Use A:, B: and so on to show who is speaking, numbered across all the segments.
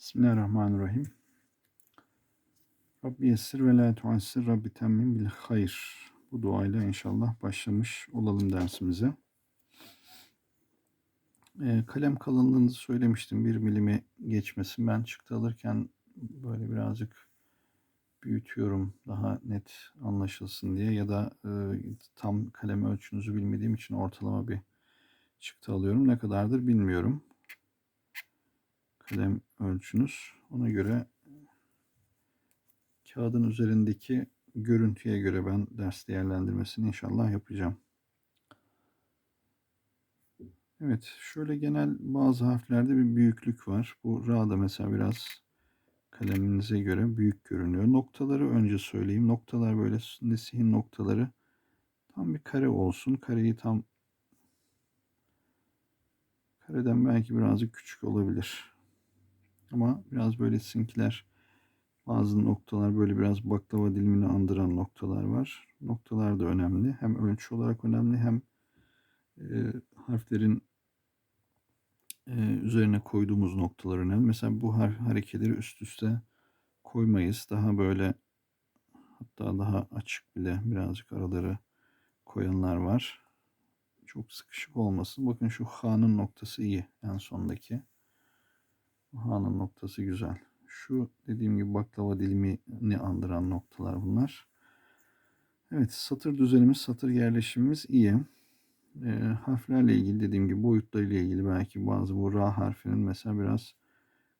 A: Bismillahirrahmanirrahim. Rabbi yessir ve la tuassir Rabbi temmin bil hayır. Bu duayla inşallah başlamış olalım dersimize. Ee, kalem kalınlığını söylemiştim. Bir milimi geçmesin. Ben çıktı alırken böyle birazcık büyütüyorum daha net anlaşılsın diye ya da e, tam kalem ölçünüzü bilmediğim için ortalama bir çıktı alıyorum. Ne kadardır bilmiyorum. Kalem ölçünüz. Ona göre kağıdın üzerindeki görüntüye göre ben ders değerlendirmesini inşallah yapacağım. Evet, şöyle genel bazı harflerde bir büyüklük var. Bu Ra'da mesela biraz kaleminize göre büyük görünüyor. Noktaları önce söyleyeyim. Noktalar böyle nesihin noktaları tam bir kare olsun. Kareyi tam kareden belki birazcık küçük olabilir. Ama biraz böyle sinkiler bazı noktalar böyle biraz baklava dilimini andıran noktalar var. Noktalar da önemli. Hem ölçü olarak önemli hem e, harflerin e, üzerine koyduğumuz noktalar önemli. Mesela bu harf hareketleri üst üste koymayız. Daha böyle hatta daha açık bile birazcık araları koyanlar var. Çok sıkışık olmasın. Bakın şu H'nın noktası iyi en sondaki. H'nın noktası güzel. Şu dediğim gibi baklava dilimini andıran noktalar bunlar. Evet satır düzenimiz, satır yerleşimimiz iyi. E, harflerle ilgili dediğim gibi boyutlarıyla ilgili belki bazı bu Ra harfinin mesela biraz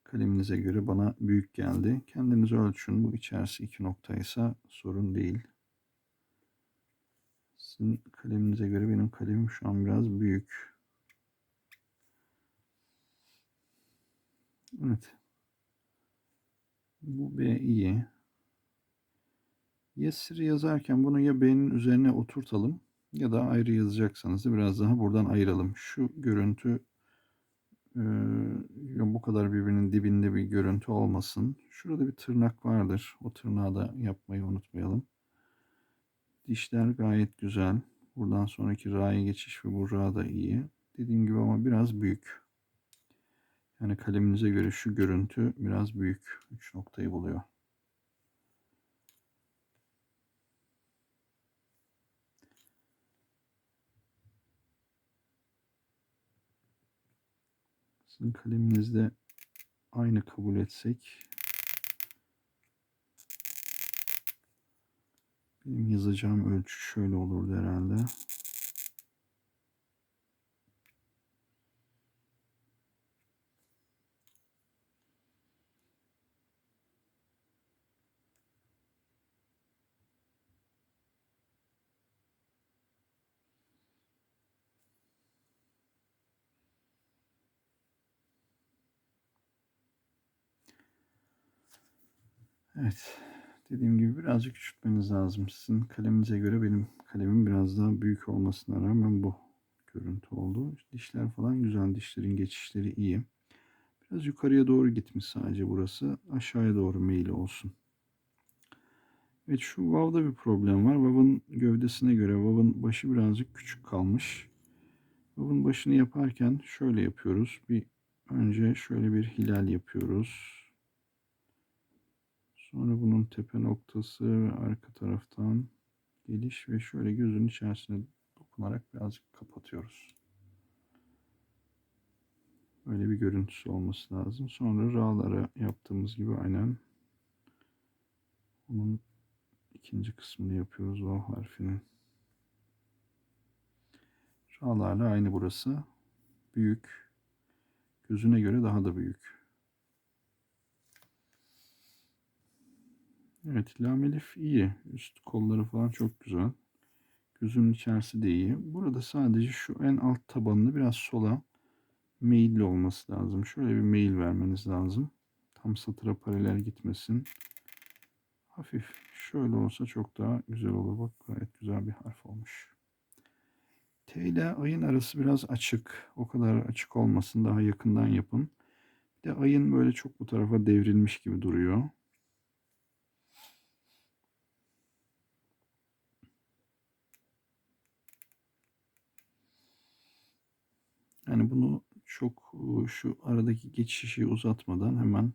A: kaleminize göre bana büyük geldi. Kendiniz ölçün. Bu içerisi iki noktaysa sorun değil. Sizin kaleminize göre benim kalemim şu an biraz büyük. Evet. Bu B iyi. Yesir yazarken bunu ya B'nin üzerine oturtalım ya da ayrı yazacaksanız da biraz daha buradan ayıralım. Şu görüntü e, bu kadar birbirinin dibinde bir görüntü olmasın. Şurada bir tırnak vardır. O tırnağı da yapmayı unutmayalım. Dişler gayet güzel. Buradan sonraki ra'ya geçiş ve bu da iyi. Dediğim gibi ama biraz büyük. Yani kaleminize göre şu görüntü biraz büyük. 3 noktayı buluyor. Sizin kaleminizde aynı kabul etsek benim yazacağım ölçü şöyle olurdu herhalde. Evet. Dediğim gibi birazcık küçültmeniz lazım. Sizin kaleminize göre benim kalemim biraz daha büyük olmasına rağmen bu görüntü oldu. Dişler falan güzel. Dişlerin geçişleri iyi. Biraz yukarıya doğru gitmiş sadece burası. Aşağıya doğru meyili olsun. Evet şu vav'da bir problem var. Vav'ın gövdesine göre vav'ın başı birazcık küçük kalmış. Vav'ın başını yaparken şöyle yapıyoruz. Bir önce şöyle bir hilal yapıyoruz. Sonra bunun tepe noktası ve arka taraftan geliş ve şöyle gözün içerisine dokunarak birazcık kapatıyoruz. Böyle bir görüntüsü olması lazım. Sonra ra'lara yaptığımız gibi aynen onun ikinci kısmını yapıyoruz vav harfinin. Ra'larla aynı burası. Büyük. Gözüne göre daha da büyük. Evet lam elif iyi. Üst kolları falan çok güzel. Gözünün içerisi de iyi. Burada sadece şu en alt tabanını biraz sola meyilli olması lazım. Şöyle bir meyil vermeniz lazım. Tam satıra paralel gitmesin. Hafif şöyle olsa çok daha güzel olur. Bak gayet güzel bir harf olmuş. T ile ayın arası biraz açık. O kadar açık olmasın. Daha yakından yapın. Bir de ayın böyle çok bu tarafa devrilmiş gibi duruyor. Yani bunu çok şu aradaki geçişi uzatmadan hemen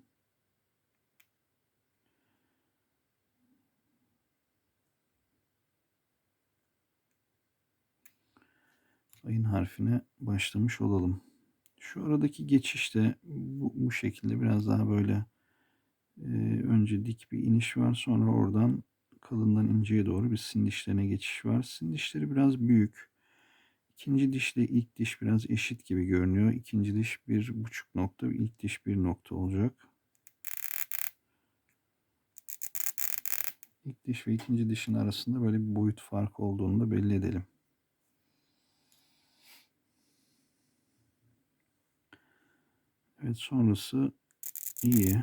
A: ayın harfine başlamış olalım. Şu aradaki geçişte bu, bu şekilde biraz daha böyle e, önce dik bir iniş var sonra oradan kalından inceye doğru bir sindişlerine geçiş var. Sindişleri biraz büyük. İkinci dişle ilk diş biraz eşit gibi görünüyor. İkinci diş bir buçuk nokta, ilk diş bir nokta olacak. İlk diş ve ikinci dişin arasında böyle bir boyut farkı olduğunu da belli edelim. Evet sonrası iyi.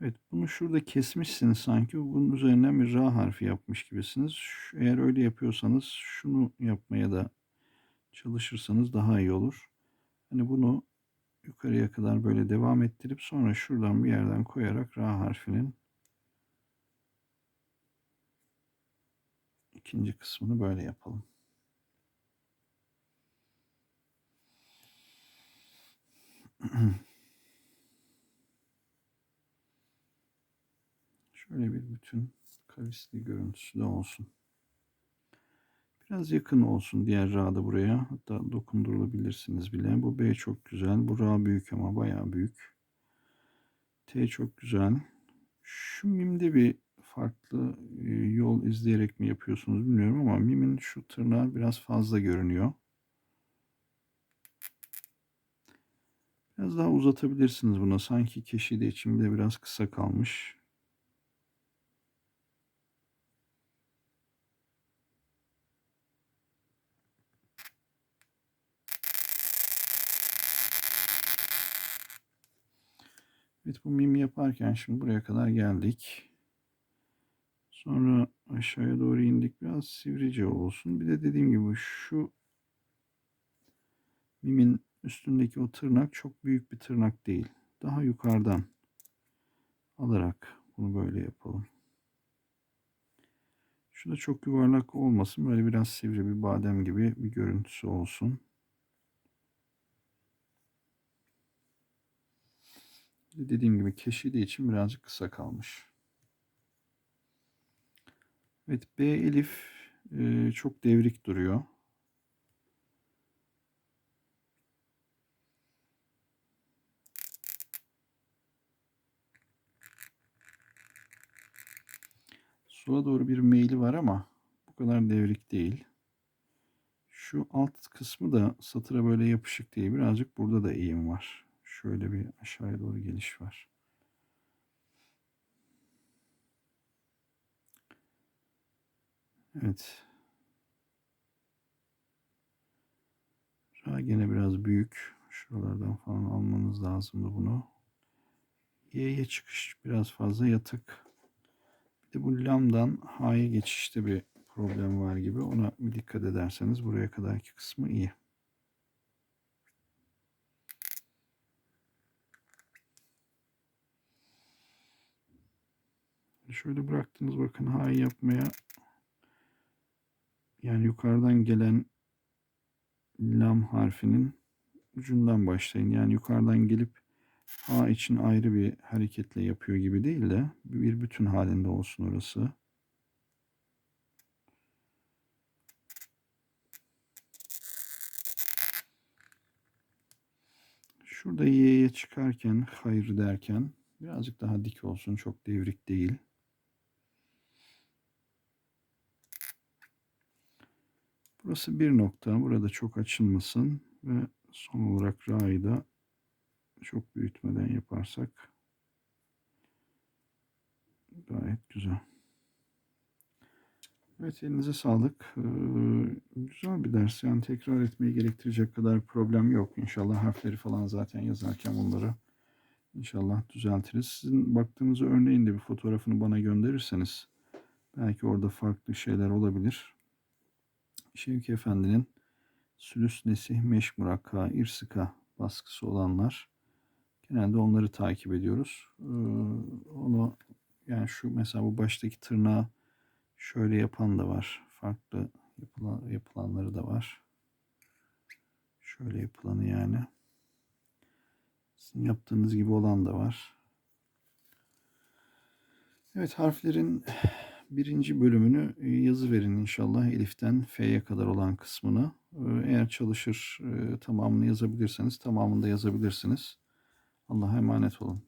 A: Evet bunu şurada kesmişsiniz sanki. Bunun üzerinden bir Ra harfi yapmış gibisiniz. Eğer öyle yapıyorsanız şunu yapmaya da çalışırsanız daha iyi olur. Hani bunu yukarıya kadar böyle devam ettirip sonra şuradan bir yerden koyarak Ra harfinin ikinci kısmını böyle yapalım. Şöyle bir bütün kavisli görüntüsü de olsun. Biraz yakın olsun diğer Ra da buraya. Hatta dokundurulabilirsiniz bile. Bu B çok güzel. Bu Ra büyük ama bayağı büyük. T çok güzel. Şu mimde bir farklı e, yol izleyerek mi yapıyorsunuz bilmiyorum ama mimin şu tırnağı biraz fazla görünüyor. Biraz daha uzatabilirsiniz buna. Sanki keşide içimde biraz kısa kalmış. Evet bu mim yaparken şimdi buraya kadar geldik. Sonra aşağıya doğru indik. Biraz sivrice olsun. Bir de dediğim gibi şu mimin üstündeki o tırnak çok büyük bir tırnak değil. Daha yukarıdan alarak bunu böyle yapalım. Şu da çok yuvarlak olmasın. Böyle biraz sivri bir badem gibi bir görüntüsü olsun. Dediğim gibi keşidi için birazcık kısa kalmış. Evet B elif e, çok devrik duruyor. Sola doğru bir meyli var ama bu kadar devrik değil. Şu alt kısmı da satıra böyle yapışık değil. Birazcık burada da eğim var. Şöyle bir aşağıya doğru geliş var. Evet. Ra gene biraz büyük. Şuralardan falan almanız lazımdı bunu. Y'ye çıkış biraz fazla yatık. Bir de bu lamdan H'ye geçişte bir problem var gibi. Ona bir dikkat ederseniz buraya kadarki kısmı iyi. Şöyle bıraktınız bakın H'yı yapmaya yani yukarıdan gelen lam harfinin ucundan başlayın. Yani yukarıdan gelip A için ayrı bir hareketle yapıyor gibi değil de bir bütün halinde olsun orası. Şurada Y'ye çıkarken, hayır derken birazcık daha dik olsun. Çok devrik değil. Burası bir nokta. Burada çok açılmasın. Ve son olarak Ra'yı da çok büyütmeden yaparsak gayet güzel. Evet elinize sağlık. Ee, güzel bir ders. Yani tekrar etmeyi gerektirecek kadar problem yok. İnşallah harfleri falan zaten yazarken bunları inşallah düzeltiriz. Sizin baktığınız örneğin de bir fotoğrafını bana gönderirseniz belki orada farklı şeyler olabilir. Şevki Efendi'nin Sülüs Nesih Meşmuraka İrsika baskısı olanlar genelde onları takip ediyoruz. Ee, onu yani şu mesela bu baştaki tırnağı şöyle yapan da var. Farklı yapılan, yapılanları da var. Şöyle yapılanı yani. Sizin yaptığınız gibi olan da var. Evet harflerin birinci bölümünü e, yazı verin inşallah Elif'ten F'ye kadar olan kısmını. E, Eğer çalışır e, tamamını yazabilirseniz tamamını da yazabilirsiniz. Allah'a emanet olun.